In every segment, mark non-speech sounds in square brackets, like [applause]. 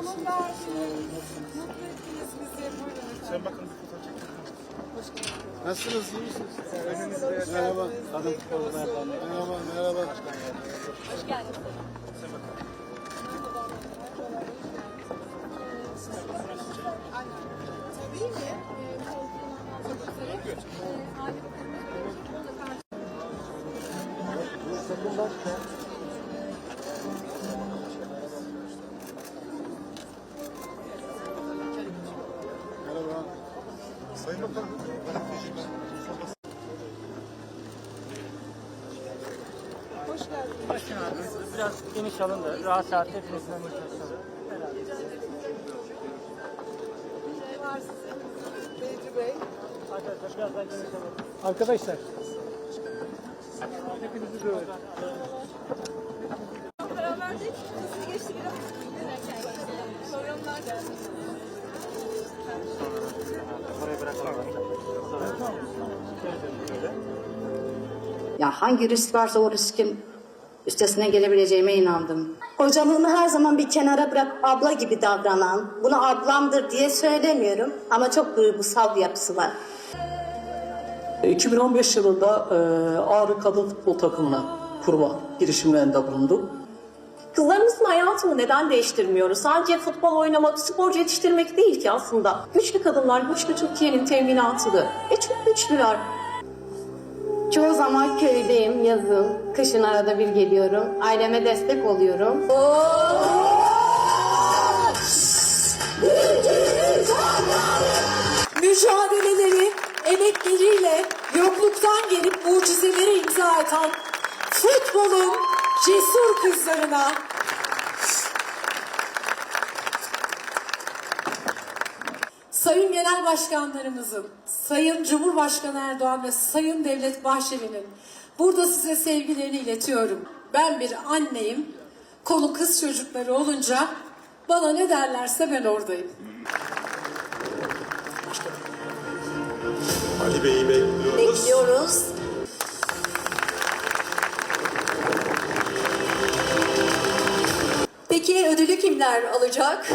Ama verdiniz. Mutlu ettiniz bizi. Buyurun efendim. Sen bakın bir fotoğraf çekin. Nasılsınız? iyi misiniz? Merhaba. Adım Merhaba, merhaba. Tabii ki. e, koltuğundan almak üzere, e, aile bakımı mutlaka Hoş geldiniz. Başkan abi biraz geniş alın da rahat rahat. Şey. Beyci Bey. Arkadaşlar biraz daha geniş alın. Arkadaşlar. Hepinizi böyle. Karar verdik. Nasıl geçti biraz? Programlar geldi. Ya hangi risk varsa o riskin üstesine gelebileceğime inandım. Hocalığını her zaman bir kenara bırak abla gibi davranan, bunu ablamdır diye söylemiyorum ama çok duygusal bir yapısı var. 2015 yılında Ağrı Kadın Futbol Takımına kurma girişimlerinde bulundum. Kızlarımızın hayatını neden değiştirmiyoruz? Sadece futbol oynamak, sporcu yetiştirmek değil ki aslında. Güçlü kadınlar güçlü Türkiye'nin teminatıdır. E çok güçlüler. Çoğu zaman köydeyim yazın, kışın arada bir geliyorum. Aileme destek oluyorum. mücadeleleri emekleriyle yokluktan gelip mucizelere imza atan futbolun cesur kızlarına Sayın Genel Başkanlarımızın, Sayın Cumhurbaşkanı Erdoğan ve Sayın Devlet Bahçeli'nin burada size sevgilerini iletiyorum. Ben bir anneyim. Konu kız çocukları olunca bana ne derlerse ben oradayım. Ali Bey'i bekliyoruz. Bekliyoruz. Peki ödülü kimler alacak?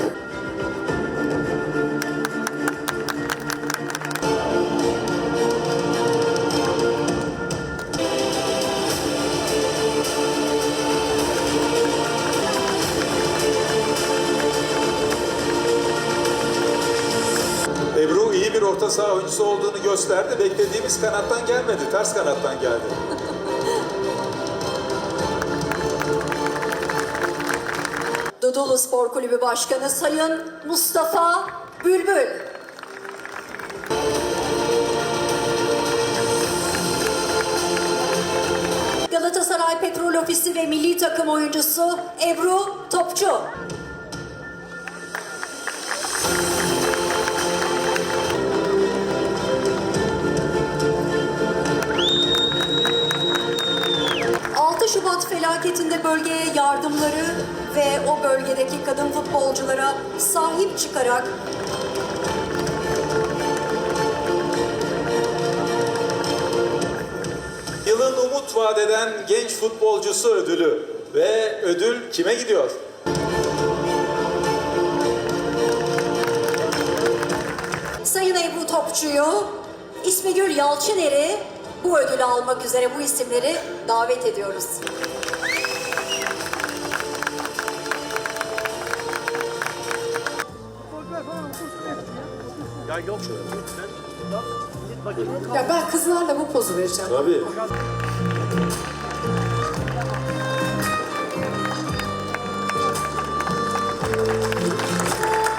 Ebru iyi bir orta saha oyuncusu olduğunu gösterdi. Beklediğimiz kanattan gelmedi, ters kanattan geldi. [laughs] Dudullu Spor Kulübü Başkanı Sayın Mustafa Bülbül. Galatasaray Petrol Ofisi ve milli takım oyuncusu Ebru Topçu. Felaketinde bölgeye yardımları ve o bölgedeki kadın futbolculara sahip çıkarak Yılın umut vadeden genç futbolcusu ödülü. Ve ödül kime gidiyor? Sayın Ebru Topçu'yu, İsmigül Yalçıner'i bu ödülü almak üzere bu isimleri davet ediyoruz. Ya yok şöyle. Ya ben kızlarla bu pozu vereceğim. Tabii.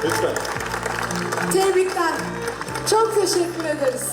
Lütfen. Tebrikler. Çok teşekkür ederiz.